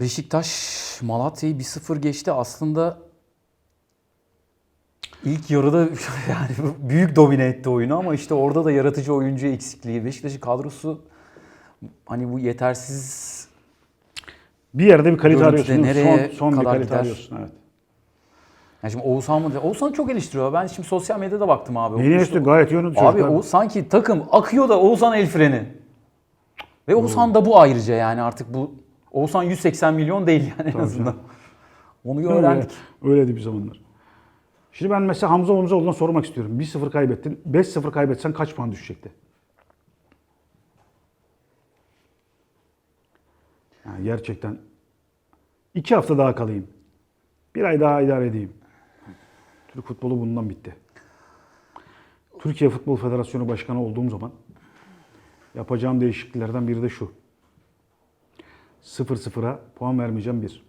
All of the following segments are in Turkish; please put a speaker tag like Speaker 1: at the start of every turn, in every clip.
Speaker 1: Beşiktaş Malatya'yı 1-0 geçti. Aslında ilk yarıda yani büyük domine etti oyunu ama işte orada da yaratıcı oyuncu eksikliği. Beşiktaş'ın kadrosu hani bu yetersiz
Speaker 2: Bir yerde bir kalite arıyorsun.
Speaker 1: nereye
Speaker 2: son son bir kalite
Speaker 1: gider?
Speaker 2: arıyorsun. Evet.
Speaker 1: yani şimdi Oğuzhan mı? Oğuzhan'ı çok eleştiriyor. Ben şimdi sosyal medyada baktım abi. İşte-
Speaker 2: üstü gayet iyi oynadı
Speaker 1: Abi o sanki takım akıyor da Oğuzhan el freni. Ve Oğuzhan da bu ayrıca yani artık bu Oğuzhan 180 milyon değil yani en
Speaker 2: Tabii
Speaker 1: azından.
Speaker 2: canım.
Speaker 1: Onu
Speaker 2: Öyle,
Speaker 1: öğrendik.
Speaker 2: öyleydi bir zamanlar. Şimdi ben mesela Hamza Hamzaoğlu'na sormak istiyorum. 1-0 kaybettin. 5-0 kaybetsen kaç puan düşecekti? Yani gerçekten iki hafta daha kalayım. Bir ay daha idare edeyim. Türk futbolu bundan bitti. Türkiye Futbol Federasyonu Başkanı olduğum zaman yapacağım değişikliklerden biri de şu. 0-0'a puan vermeyeceğim bir.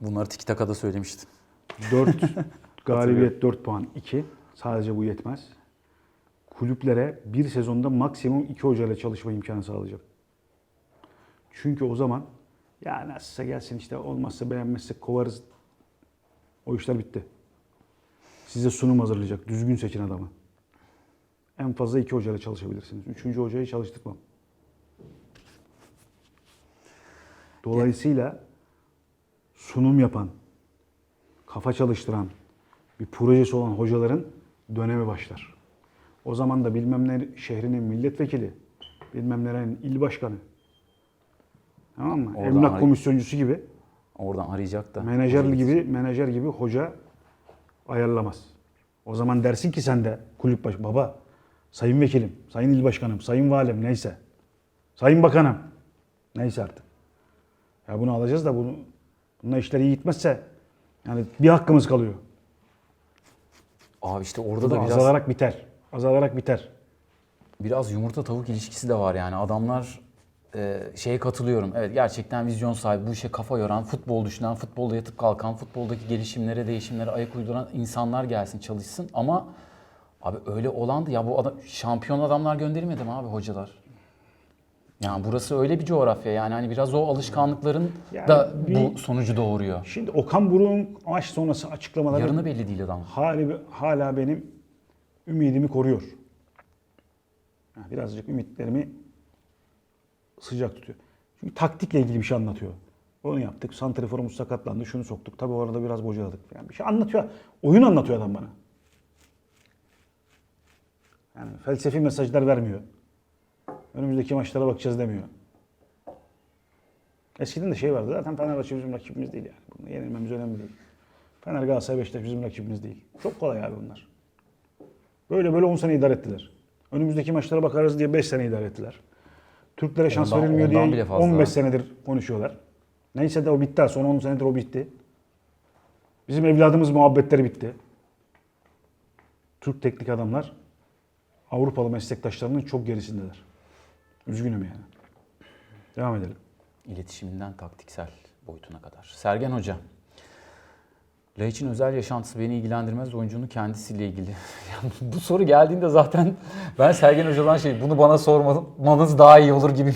Speaker 1: Bunları tiki takada söylemiştim.
Speaker 2: 4 galibiyet 4 puan 2. Sadece bu yetmez. Kulüplere bir sezonda maksimum 2 hocayla çalışma imkanı sağlayacağım. Çünkü o zaman ya nasılsa gelsin işte olmazsa beğenmezsek kovarız. O işler bitti. Size sunum hazırlayacak. Düzgün seçin adamı. En fazla iki hocayla çalışabilirsiniz. Üçüncü hocayı çalıştırmam. Dolayısıyla sunum yapan, kafa çalıştıran, bir projesi olan hocaların dönemi başlar. O zaman da bilmem ne şehrinin milletvekili, bilmem nerenin il başkanı, tamam mı?
Speaker 1: Oradan
Speaker 2: Emlak komisyoncusu gibi,
Speaker 1: Oradan arayacak da.
Speaker 2: menajer gibi, menajer gibi hoca ayarlamaz. O zaman dersin ki sen de kulüp baş, baba, sayın vekilim, sayın il başkanım, sayın valim neyse, sayın bakanım, neyse artık. Ya bunu alacağız da bunu, bununla işler iyi gitmezse yani bir hakkımız kalıyor.
Speaker 1: Abi işte orada
Speaker 2: Bu
Speaker 1: da biraz
Speaker 2: azalarak biter. Azalarak biter.
Speaker 1: biraz yumurta tavuk ilişkisi de var yani. Adamlar e, şeye katılıyorum. Evet gerçekten vizyon sahibi, bu işe kafa yoran, futbol düşünen, futbolda yatıp kalkan, futboldaki gelişimlere, değişimlere ayak uyduran insanlar gelsin, çalışsın. Ama abi öyle olan da ya bu adam, şampiyon adamlar gönderilmedi mi abi hocalar? Yani burası öyle bir coğrafya yani hani biraz o alışkanlıkların
Speaker 2: Yani
Speaker 1: da
Speaker 2: bir-
Speaker 1: bu sonucu doğuruyor.
Speaker 2: Şimdi Okan Buruk'un maç sonrası açıklamaları
Speaker 1: Yarını belli değil adam.
Speaker 2: hali, hala benim ümidimi koruyor. Yani birazcık ümitlerimi sıcak tutuyor. Çünkü taktikle ilgili bir şey anlatıyor. Onu yaptık. Santriforumuz sakatlandı. Şunu soktuk. Tabii orada biraz bocaladık. Yani bir şey anlatıyor. Oyun anlatıyor adam bana. Yani felsefi mesajlar vermiyor. Önümüzdeki maçlara bakacağız demiyor. Eskiden de şey vardı zaten Fenerbahçe bizim rakibimiz değil yani. Bunu yenilmemiz önemli değil. Fener Galatasaray Beşiktaş bizim rakibimiz değil. Çok kolay abi bunlar. Böyle böyle 10 sene idare ettiler. Önümüzdeki maçlara bakarız diye 5 sene idare ettiler. Türklere şans
Speaker 1: Ondan-
Speaker 2: verilmiyor
Speaker 1: ondan
Speaker 2: diye
Speaker 1: bile fazla.
Speaker 2: 15 senedir konuşuyorlar. Neyse de o bitti. Son 10 senedir o bitti. Bizim evladımız muhabbetleri bitti. Türk teknik adamlar Avrupalı meslektaşlarının çok gerisindeler. Üzgünüm yani. Devam edelim.
Speaker 1: İletişiminden taktiksel boyutuna kadar. Sergen Hoca. Laiç'in özel yaşantısı beni ilgilendirmez. Oyuncunun kendisiyle ilgili. Yani bu soru geldiğinde zaten ben Sergen Hoca'dan şey bunu bana sormanız daha iyi olur gibi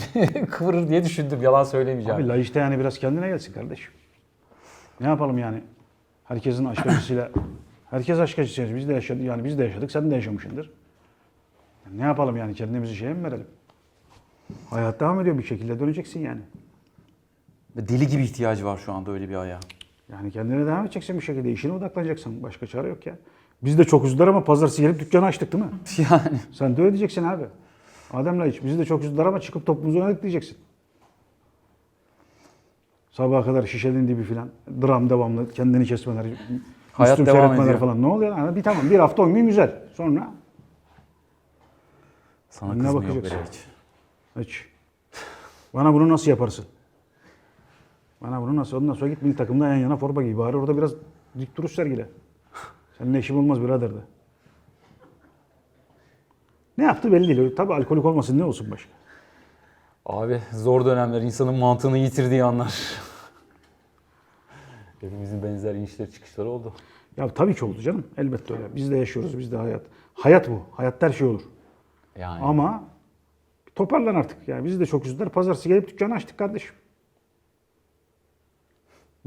Speaker 1: kıvırır diye düşündüm. Yalan söylemeyeceğim.
Speaker 2: Abi Laiç de yani biraz kendine gelsin kardeşim. Ne yapalım yani? Herkesin aşk acısıyla herkes aşk acısı yaşıyor. Biz de yaşadık yani biz de yaşadık. Sen de yaşamışsındır. Ne yapalım yani kendimizi şeye mi verelim? Hayat devam ediyor bir şekilde döneceksin yani.
Speaker 1: Deli gibi ihtiyacı var şu anda öyle bir ayağa.
Speaker 2: Yani kendine devam edeceksin bir şekilde. işine odaklanacaksın. Başka çare yok ya. Biz de çok üzüldüler ama pazartesi gelip dükkanı açtık değil mi?
Speaker 1: Yani
Speaker 2: Sen de öyle diyeceksin abi. Adem Laiç bizi de çok üzüldüler ama çıkıp topumuzu oynadık diyeceksin. Sabaha kadar şişenin dibi filan. Dram devamlı. Kendini kesmeler.
Speaker 1: Hayat
Speaker 2: Müslüm
Speaker 1: devam ediyor.
Speaker 2: falan. Ne oluyor? Yani bir tamam bir hafta oynayayım güzel. Sonra
Speaker 1: sana kızmıyor
Speaker 2: bakacaksın.
Speaker 1: Bereiç.
Speaker 2: Hiç. Bana bunu nasıl yaparsın? Bana bunu nasıl? Ondan sonra git milli takımda yan yana forma giy. Bari orada biraz dik duruş sergile. Seninle işim olmaz birader de. Ne yaptı belli değil. Tabii alkolik olmasın ne olsun başka.
Speaker 1: Abi zor dönemler insanın mantığını yitirdiği anlar. Hepimizin benzer inişler çıkışları oldu.
Speaker 2: Ya tabii ki oldu canım. Elbette öyle. Biz de yaşıyoruz. Biz de hayat. Hayat bu. Hayatta her şey olur.
Speaker 1: Yani
Speaker 2: Ama toparlan artık. Yani bizi de çok üzüldüler. Pazartesi gelip dükkanı açtık kardeşim.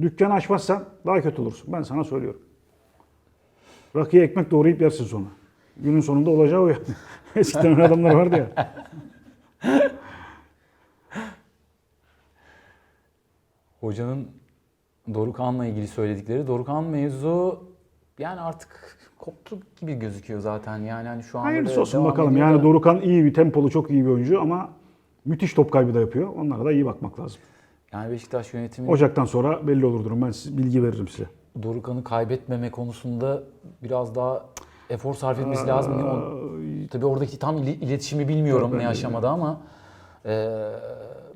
Speaker 2: Dükkan açmazsan daha kötü olursun. Ben sana söylüyorum. Rakıya ekmek doğrayıp yersin sonra. Günün sonunda olacağı o yani. Eskiden öyle adamlar vardı ya.
Speaker 1: Hocanın Dorukhan'la ilgili söyledikleri. Dorukhan mevzu yani artık koptu gibi gözüküyor zaten. Yani hani şu anda
Speaker 2: Hayırlısı olsun bakalım. Yani Dorukan iyi bir tempolu, çok iyi bir oyuncu ama müthiş top kaybı da yapıyor. Onlara da iyi bakmak lazım.
Speaker 1: Yani Beşiktaş yönetimi
Speaker 2: Ocaktan sonra belli olur durum. Ben size bilgi veririm size.
Speaker 1: Dorukhan'ı kaybetmeme konusunda biraz daha efor sarf etmesi lazım. O, tabii oradaki tam iletişimi bilmiyorum ne aşamada ama e,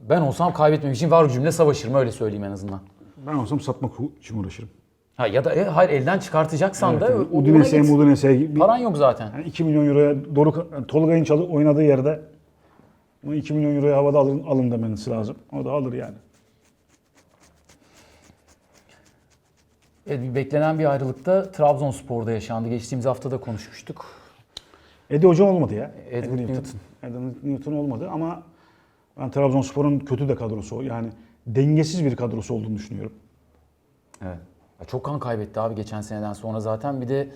Speaker 1: ben olsam kaybetmemek için var gücümle savaşırım öyle söyleyeyim en azından.
Speaker 2: Ben olsam satmak için uğraşırım.
Speaker 1: Ha ya da e, hayır elden çıkartacaksan da
Speaker 2: Evet,
Speaker 1: ona
Speaker 2: Udinese'ye
Speaker 1: git.
Speaker 2: Udinese'ye bir-
Speaker 1: Paran yok zaten.
Speaker 2: yani 2 milyon euroya Doruk, yani çalı oynadığı yerde bu 2 milyon euroya havada alın, alın demeniz lazım. O da alır yani.
Speaker 1: Evet, bir beklenen bir ayrılıkta Trabzonspor'da yaşandı. Geçtiğimiz hafta da konuşmuştuk.
Speaker 2: Eddie Hoca olmadı ya.
Speaker 1: Eddie
Speaker 2: Newton.
Speaker 1: Newton.
Speaker 2: Eddie Newton olmadı ama ben Trabzonspor'un kötü de kadrosu yani dengesiz bir kadrosu olduğunu düşünüyorum.
Speaker 1: Evet. Ya çok kan kaybetti abi geçen seneden sonra zaten. Bir de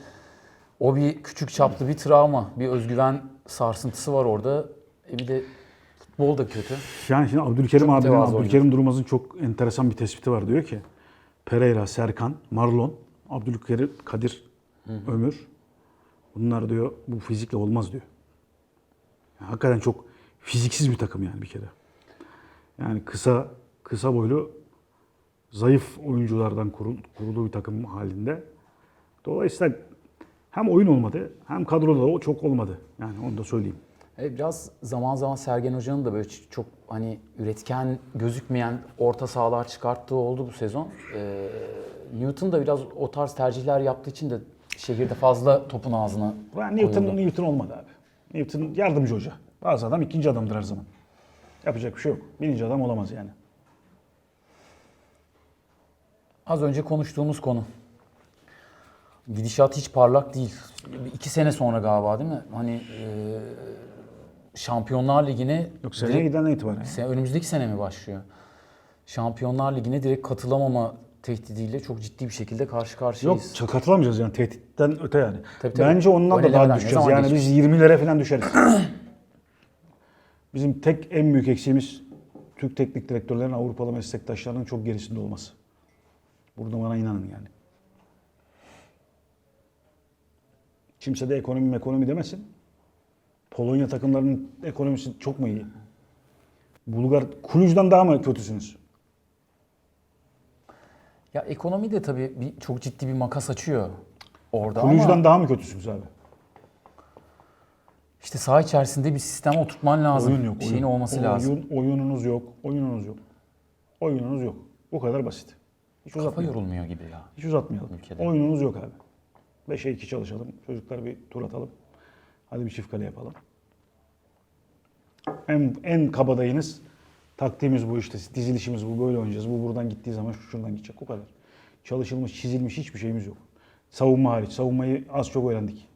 Speaker 1: o bir küçük çaplı bir travma, bir özgüven sarsıntısı var orada. E bir de futbol da kötü.
Speaker 2: Yani şimdi Abdülkerim
Speaker 1: Çok
Speaker 2: abinin, Abdülkerim Durmaz'ın çok enteresan bir tespiti var. Diyor ki Pereira, Serkan, Marlon, Abdülkerim, Kadir, Ömür. Bunlar diyor bu fizikle olmaz diyor. Yani hakikaten çok fiziksiz bir takım yani bir kere. Yani kısa kısa boylu zayıf oyunculardan kurul, kurulu bir takım halinde. Dolayısıyla hem oyun olmadı hem kadroda da o çok olmadı. Yani onu da söyleyeyim.
Speaker 1: E biraz zaman zaman Sergen Hoca'nın da böyle çok hani üretken gözükmeyen orta sahalar çıkarttığı oldu bu sezon. E, Newton da biraz o tarz tercihler yaptığı için de şehirde fazla topun ağzına
Speaker 2: Ben Newton. Newton olmadı abi. Newton yardımcı hoca. Bazı adam ikinci adamdır her zaman. Yapacak bir şey yok. Birinci adam olamaz yani.
Speaker 1: Az önce konuştuğumuz konu. Gidişat hiç parlak değil. İki sene sonra galiba değil mi? Hani e, Şampiyonlar Ligi'ne
Speaker 2: Yok seneye
Speaker 1: direkt-
Speaker 2: giden itibaren.
Speaker 1: Sen- önümüzdeki sene mi başlıyor? Şampiyonlar Ligi'ne direkt katılamama tehdidiyle çok ciddi bir şekilde karşı
Speaker 2: Yok
Speaker 1: karşıyayız.
Speaker 2: ç- katılamayacağız yani tehditten öte yani.
Speaker 1: Tabii, tabii.
Speaker 2: Bence ondan
Speaker 1: Öyle
Speaker 2: da daha düşeceğiz. Yani
Speaker 1: geçmiş?
Speaker 2: biz 20'lere falan düşeriz. Bizim tek en büyük eksiğimiz Türk teknik direktörlerin Avrupalı meslektaşlarının çok gerisinde olması. Burada bana inanın yani. Kimse de ekonomi ekonomi demesin. Polonya takımlarının ekonomisi çok mu iyi? Bulgar, Kulüc'den daha mı kötüsünüz?
Speaker 1: Ya ekonomi de tabii bir, çok ciddi bir makas açıyor orada
Speaker 2: Kulüc'den
Speaker 1: ama
Speaker 2: daha mı kötüsünüz abi?
Speaker 1: işte saha içerisinde bir sistem oturtman lazım.
Speaker 2: Oyun yok.
Speaker 1: şeyin
Speaker 2: oyun.
Speaker 1: olması
Speaker 2: oyun,
Speaker 1: lazım.
Speaker 2: Oyununuz yok. Oyununuz yok. Oyununuz yok. Bu kadar basit. Hiç
Speaker 1: Kafa
Speaker 2: uzatmayalım.
Speaker 1: yorulmuyor gibi ya.
Speaker 2: Hiç uzatmayalım.
Speaker 1: Ülkede.
Speaker 2: Oyununuz yok abi. 5'e 2 çalışalım. Çocuklar bir tur atalım. Hadi bir çift kale yapalım. En, en kabadayınız taktiğimiz bu işte. Dizilişimiz bu. Böyle oynayacağız. Bu buradan gittiği zaman şu şuradan gidecek. O kadar. Çalışılmış, çizilmiş hiçbir şeyimiz yok. Savunma hariç. Savunmayı az çok öğrendik.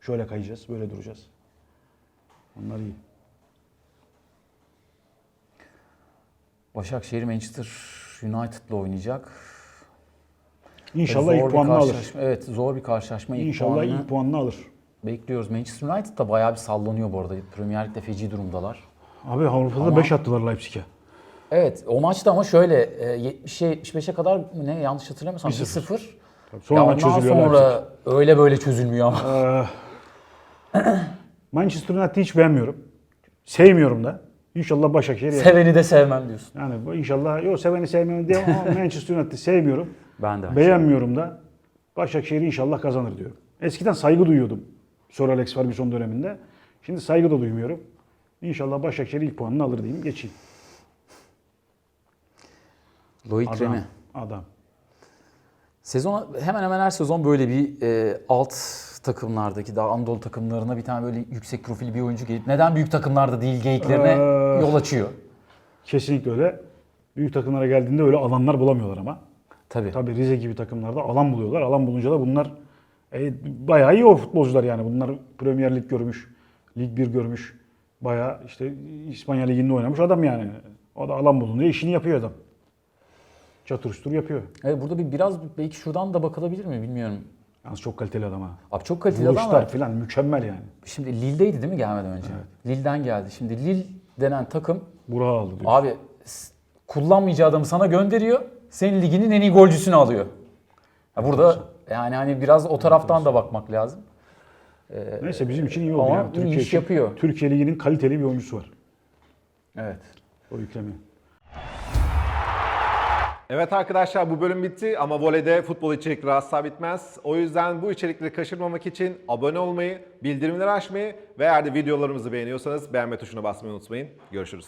Speaker 2: Şöyle kayacağız, böyle duracağız. Onlar iyi.
Speaker 1: Başakşehir Manchester United'la oynayacak.
Speaker 2: İnşallah
Speaker 1: Zor
Speaker 2: ilk puanını alır.
Speaker 1: Evet zor bir karşılaşma. İlk
Speaker 2: İnşallah
Speaker 1: puanını
Speaker 2: ilk puanını alır.
Speaker 1: bekliyoruz. Manchester United da bayağı bir sallanıyor bu arada. Premier Lig'de feci durumdalar.
Speaker 2: Abi Avrupa'da
Speaker 1: Ama-
Speaker 2: 5 attılar Leipzig'e.
Speaker 1: Evet o maçta ama şöyle e, 70'e 75'e kadar mı ne yanlış hatırlamıyorsam
Speaker 2: 1-0.
Speaker 1: 1-0.
Speaker 2: Sonra
Speaker 1: ya ondan sonra öyle böyle çözülmüyor ama.
Speaker 2: Ee, Manchester United'ı hiç beğenmiyorum. Sevmiyorum da. İnşallah Başakşehir yer.
Speaker 1: Seveni de sevmem diyorsun.
Speaker 2: Yani bu inşallah yok seveni sevmiyorum diye ama Manchester United'ı sevmiyorum.
Speaker 1: Ben de.
Speaker 2: Beğenmiyorum da. Başakşehir inşallah kazanır diyorum. Eskiden saygı duyuyordum. Sir Alex Ferguson döneminde. Şimdi saygı da duymuyorum. İnşallah Başakşehir ilk puanını alır diyeyim. Geçeyim.
Speaker 1: Loic
Speaker 2: Adam.
Speaker 1: Remy.
Speaker 2: Adam.
Speaker 1: Sezon hemen hemen her sezon böyle bir e, alt takımlardaki daha Anadolu takımlarına bir tane böyle yüksek profil bir oyuncu gelip neden büyük takımlarda değil geyiklerine
Speaker 2: Ee,
Speaker 1: yol açıyor.
Speaker 2: Kesinlikle öyle. Büyük takımlara geldiğinde öyle alanlar bulamıyorlar ama.
Speaker 1: Tabii.
Speaker 2: Tabii Rize gibi takımlarda alan buluyorlar. Alan bulunca da bunlar e, bayağı iyi o futbolcular yani. Bunlar Premier Lig görmüş, Lig 1 görmüş. Bayağı işte İspanya Ligi'nde oynamış adam yani. O da alan bulunca işini yapıyor adam. Çatır yapıyor.
Speaker 1: Evet, burada bir biraz belki şuradan da bakılabilir mi bilmiyorum.
Speaker 2: Yalnız çok kaliteli adam ha.
Speaker 1: Abi çok kaliteli adam
Speaker 2: Vuruşlar
Speaker 1: ama
Speaker 2: falan mükemmel yani.
Speaker 1: şimdi Lille'deydi değil mi gelmeden önce? Lille'den geldi. Şimdi Lille denen takım
Speaker 2: Burak'ı aldı diyor.
Speaker 1: abi s- kullanmayacağı adamı sana gönderiyor. Senin liginin en iyi golcüsünü alıyor. Ya burada yani hani biraz o taraftan da bakmak lazım.
Speaker 2: Neyse bizim için iyi oldu
Speaker 1: Ama
Speaker 2: yani.
Speaker 1: iyi
Speaker 2: Türkiye
Speaker 1: iş yapıyor.
Speaker 2: Türkiye Ligi'nin kaliteli bir oyuncusu var.
Speaker 1: Evet.
Speaker 2: O yüklemi.
Speaker 3: Evet arkadaşlar bu bölüm bitti ama voleyde futbol içerikleri asla bitmez. O yüzden bu içerikleri kaçırmamak için abone olmayı, bildirimleri açmayı ve eğer de videolarımızı beğeniyorsanız beğenme tuşuna basmayı unutmayın. Görüşürüz.